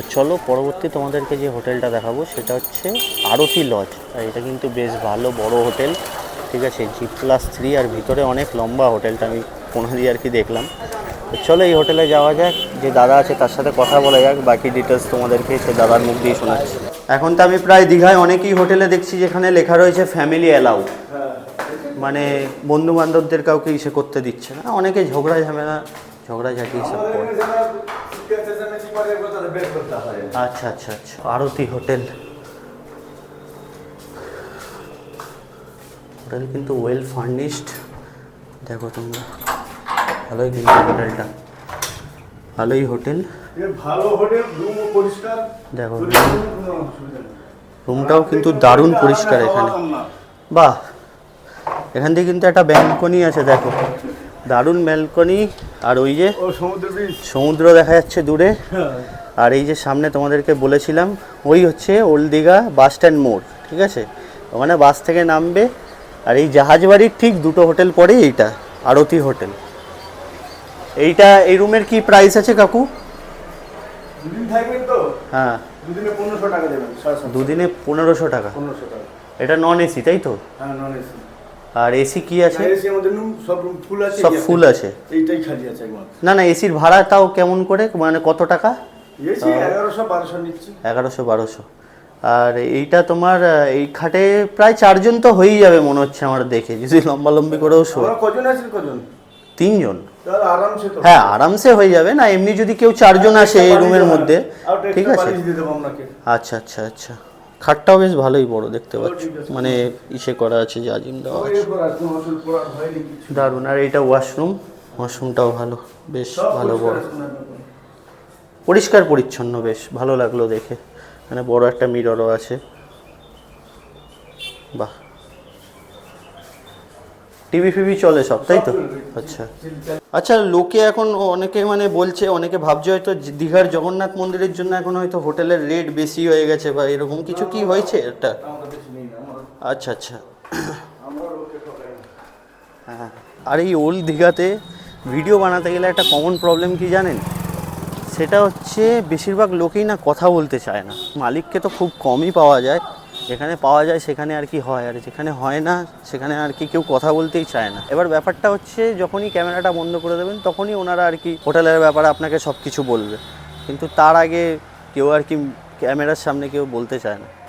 তো চলো পরবর্তী তোমাদেরকে যে হোটেলটা দেখাবো, সেটা হচ্ছে আরতি লজ। আর এটা কিন্তু বেশ ভালো, বড় হোটেল। ঠিক আছে, জি প্লাস থ্রি, আর ভিতরে অনেক লম্বা হোটেলটা আমি কোনা দিয়ে আর কি দেখলাম। তো চলো এই হোটেলে যাওয়া যাক, যে দাদা আছে তার সাথে কথা বলা যাক, বাকি ডিটেলস তোমাদেরকে সে দাদার মুখ দিয়ে শোনাচ্ছি। এখন তো আমি প্রায় দীঘায় অনেকই হোটেলে দেখছি যেখানে লেখা রয়েছে ফ্যামিলি অ্যালাউ মানে বন্ধু বান্ধবদের কাউকে ইসে করতে দিচ্ছে না। অনেকে ঝগড়া ঝামেলা ঝগড়া ঝাঁটি সব আচ্ছা আচ্ছা আচ্ছা। আরতি হোটেল। হোটেল কিন্তু ওয়েল ফার্নিশড দেখো তোমরা। ভালোই কিন্তু হোটেলটা। ভালোই হোটেল। দেখো। রুমটাও কিন্তু দারুণ পরিষ্কার এখানে। বাহ! এখান থেকে কিন্তু একটা ব্যালকনি আছে, দেখো। দারুণ ব্যালকনি আর ওই যে সমুদ্র দেখা যাচ্ছে দূরে। আর এই যে সামনে তোমাদেরকে বলেছিলাম ওই হচ্ছে ওল্ড দীঘা বাস স্ট্যান্ড মোড় ঠিক আছে? ওখানে বাস থেকে নামবে আর এই জাহাজ বাড়ির ঠিক দুটো হোটেল পরেই এইটা আরতি হোটেল এইটা এই রুমের কি প্রাইস আছে কাকু? হ্যাঁ। পনেরোশো টাকা দুদিনে পনেরোশো টাকা। পনেরোশো টাকা। এটা নন এসি তাই তো? হ্যাঁ নন এসি আর এসি কি আছে? এসি আমাদের রুম সব রুম ফুল আছে সব ফুল আছে। এইটাই খালি আছে একমাত্র। না না এসির ভাড়া তাও কেমন করে? মানে কত টাকা? এসি এগারোশো বারোশো নিচ্ছি। এগারোশো বারোশো। আর এইটা তোমার এই খাটে প্রায় চারজন তো হয়েই যাবে মনে হচ্ছে আমার দেখে। যদি লম্বা লম্বি করেও শো কজন আছেন কজন? তিনজন। আরামসে তো। হ্যাঁ আরামসে হয়ে যাবে। না এমনি যদি কেউ চারজন আসে এই রুমের মধ্যে ঠিক আছে? আচ্ছা আচ্ছা আচ্ছা। খাটটাও বেশ ভালোই বড় দেখতে পাচ্ছ। মানে ইসে করা আছে জাজিম দেওয়া আছে। দারুণ। আর এইটা ওয়াশরুম ওয়াশরুমটাও ভালো বেশ ভালো বড়। পরিষ্কার পরিচ্ছন্ন বেশ ভালো লাগল দেখে। মানে বড় একটা মিররও আছে। বাহ। টিভি ফিভি চলে সব তাই তো? আচ্ছা। আচ্ছা লোকে এখন অনেকে মানে বলছে অনেকে ভাবছে হয়তো দীঘার জগন্নাথ মন্দিরের জন্য এখন হয়তো হোটেলের রেট বেশি হয়ে গেছে বা এরকম কিছু কি হয়েছে এটা? আচ্ছা আচ্ছা। না। হ্যাঁ আর এই ওল্ড দীঘাতে ভিডিও বানাতে গেলে একটা কমন প্রবলেম কি জানেন? সেটা হচ্ছে বেশিরভাগ লোকেই না কথা বলতে চায় না। মালিককে তো খুব কমই পাওয়া যায়। যেখানে পাওয়া যায় সেখানে আর কি হয়। আর যেখানে হয় না, সেখানে আর কি কেউ কথা বলতেই চায় না। এবার ব্যাপারটা হচ্ছে, যখনই ক্যামেরাটা বন্ধ করে দেবেন, তখনই ওনারা আর কি হোটেলের ব্যাপারে আপনাকে সব কিছু বলবে। কিন্তু তার আগে কেউ আর কি ক্যামেরার সামনে কেউ বলতে চায় না।